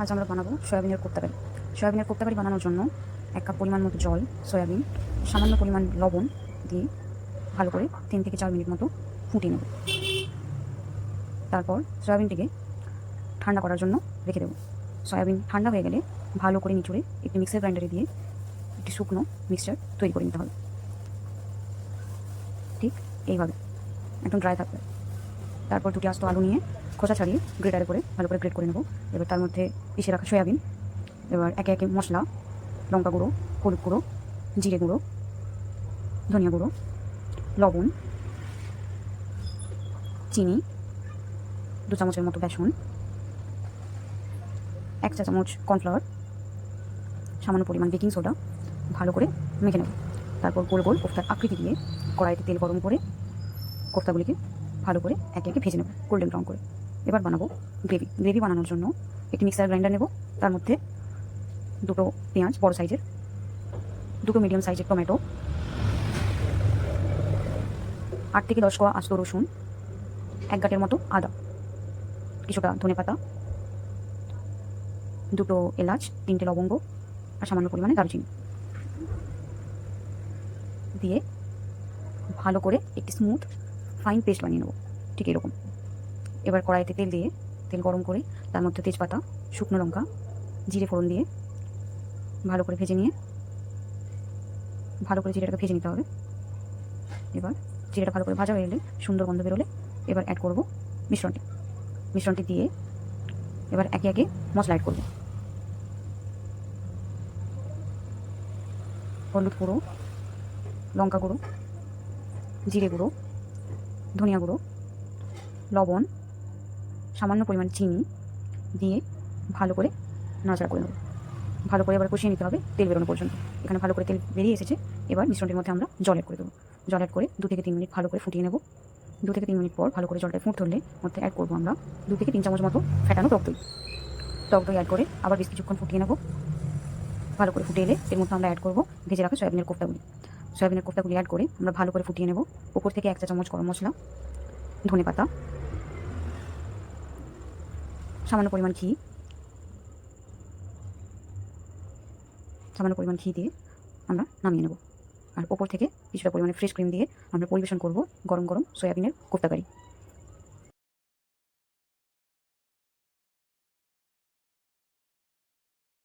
আজ আমরা বানাবো সয়াবিনের কোপ্তাকারি সয়াবিনের কোপ্তাকারি বানানোর জন্য এক কাপ পরিমাণ মতো জল, সয়াবিন, সামান্য পরিমাণ লবণ দিয়ে ভালো করে তিন থেকে চার মিনিট মতো ফুটিয়ে নেব। তারপর সয়াবিনটিকে ঠান্ডা করার জন্য রেখে দেবো। সয়াবিন ঠান্ডা হয়ে গেলে ভালো করে নিচুড়ে একটি মিক্সার গ্রাইন্ডারে দিয়ে একটি শুকনো মিক্সচার তৈরি করে নিতে হবে। ঠিক এইভাবে, একদম ড্রাই থাকবে। তারপর দুটি আস্ত আলু নিয়ে খোসা ছাড়িয়ে গ্রেটারে করে ভালো করে গ্রেট করে নেব। এবার তার মধ্যে পিষে রাখা সয়াবিন, এবার একে একে মশলা, লঙ্কা গুঁড়ো, হলুদ গুঁড়ো, জিরে গুঁড়ো, ধনিয়া গুঁড়ো, লবণ, চিনি, দু চামচের মতো বেসন, এক চা চামচ কর্নফ্লাওয়ার, সামান্য পরিমাণ বেকিং সোডা, ভালো করে মেখে নেব। তারপর গোল গোল কোফতার আকৃতি দিয়ে কড়াইতে তেল গরম করে কোফতাগুলিকে ভালো করে একে একে ভেজে নেব, গোল্ডেন ব্রাউন করে। এবার বানাবো গ্রেভি। গ্রেভি বানানোর জন্য একটি মিক্সার গ্রাইন্ডার নেব। তার মধ্যে দুটো পেঁয়াজ, বড় সাইজের, দুটো মিডিয়াম সাইজের টমেটো, আট থেকে দশ কোয়া আস্ত রসুন, এক গাঁটের মতো আদা, কিছুটা ধনে পাতা, দুটো এলাচ, তিনটে লবঙ্গ আর সামান্য পরিমাণে দারুচিনি। দিয়ে ভালো করে একটি স্মুথ ফাইন পেস্ট বানিয়ে নেব। ঠিক এরকম। এবার কড়াইতে তেল দিয়ে, তেল গরম করে তার মধ্যে তেজপাতা, শুকনো লঙ্কা, জিরে ফোড়ন দিয়ে ভালো করে ভেজে নিয়ে, ভালো করে জিরেটাকে ভেজে নিতে হবে। এবার জিরেটা ভালো করে ভাজা হয়ে গেলে সুন্দর গন্ধ বেরোলে এবার অ্যাড করব মিশ্রণটি। মিশ্রণটি দিয়ে এবার একে একে মশলা অ্যাড করব। হলুদ গুঁড়ো, লঙ্কা গুঁড়ো, জিরে গুঁড়ো, ধনিয়া গুঁড়ো, লবণ সামান্য পরিমাণ চিনি দিয়ে ভালো করে নাচড়া করে নেব। ভালো করে এবার কষিয়ে নিতে হবে তেল বেরোনো পর্যন্ত। এখানে ভালো করে তেল বেরিয়ে এসেছে। এবার মিশ্রণটির মধ্যে আমরা জল অ্যাড করে দেবো। জল অ্যাড করে দু থেকে তিন মিনিট ভালো করে ফুটিয়ে নেব। দু থেকে তিন মিনিট পর ভালো করে জলটা ফুট ধরলে মধ্যে অ্যাড করব আমরা দু থেকে তিন চামচ মতো ফেটানো টক দই। টক দই অ্যাড করে আবার বেশ কিছুক্ষণ ফুটিয়ে নেব। ভালো করে ফুটে এলে এর মধ্যে আমরা অ্যাড করব ভেজে রাখা সয়াবিনের কোফতাগুলি। সয়াবিনের কোফতাগুলি অ্যাড করে আমরা ভালো করে ফুটিয়ে নেব। উপর থেকে এক চা চামচ গরম মশলা, ধনে পাতা সামান্য পরিমাণ ঘি। সামান্য পরিমাণ ঘি দিয়ে আমরা নামিয়ে নেব। আর ওপর থেকে কিছুটা পরিমাণে ফ্রেশ ক্রিম দিয়ে আমরা পরিবেশন করব গরম গরম সয়াবিনের কোফতাকারি